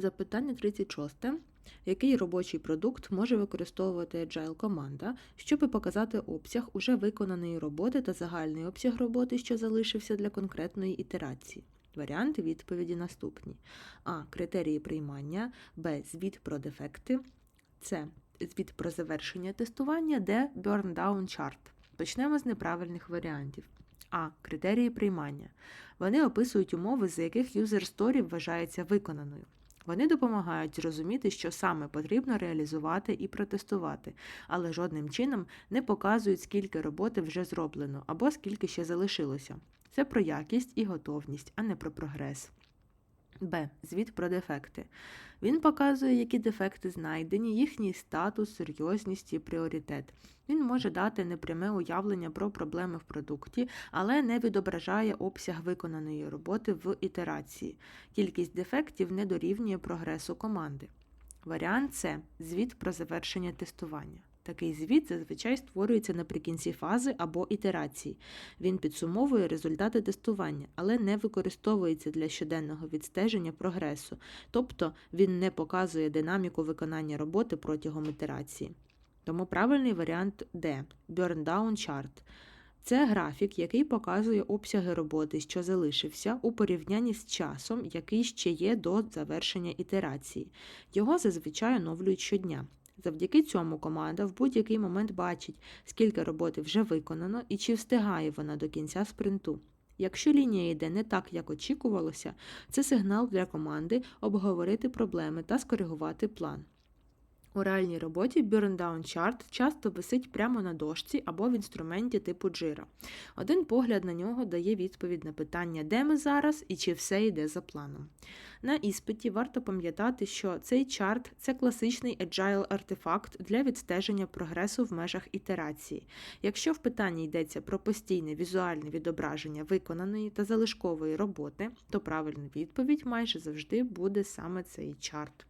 Запитання 36. Який робочий продукт може використовувати Agile команда, щоб показати обсяг уже виконаної роботи та загальний обсяг роботи, що залишився для конкретної ітерації? Варіанти відповіді наступні: А. Критерії приймання, Б. Звіт про дефекти, С. Звіт про завершення тестування, Д. Burn Down Chart. Почнемо з неправильних варіантів. А. Критерії приймання. Вони описують умови, за яких user story вважається виконаною. Вони допомагають зрозуміти, що саме потрібно реалізувати і протестувати, але жодним чином не показують, скільки роботи вже зроблено або скільки ще залишилося. Це про якість і готовність, а не про прогрес. Б. Звіт про дефекти. Він показує, які дефекти знайдені, їхній статус, серйозність і пріоритет. Він може дати непряме уявлення про проблеми в продукті, але не відображає обсяг виконаної роботи в ітерації. Кількість дефектів не дорівнює прогресу команди. Варіант С. Звіт про завершення тестування. Такий звіт зазвичай створюється наприкінці фази або ітерації. Він підсумовує результати тестування, але не використовується для щоденного відстеження прогресу, тобто він не показує динаміку виконання роботи протягом ітерації. Тому правильний варіант Д Burn Down Chart. Це графік, який показує обсяги роботи, що залишився, у порівнянні з часом, який ще є до завершення ітерації. Його зазвичай оновлюють щодня. Завдяки цьому команда в будь-який момент бачить, скільки роботи вже виконано і чи встигає вона до кінця спринту. Якщо лінія йде не так, як очікувалося, це сигнал для команди обговорити проблеми та скоригувати план. У реальній роботі Burn Down Chart часто висить прямо на дошці або в інструменті типу Jira. Один погляд на нього дає відповідь на питання, де ми зараз і чи все йде за планом. На іспиті варто пам'ятати, що цей чарт це класичний agile артефакт для відстеження прогресу в межах ітерації. Якщо в питанні йдеться про постійне візуальне відображення виконаної та залишкової роботи, то правильна відповідь майже завжди буде саме цей чарт.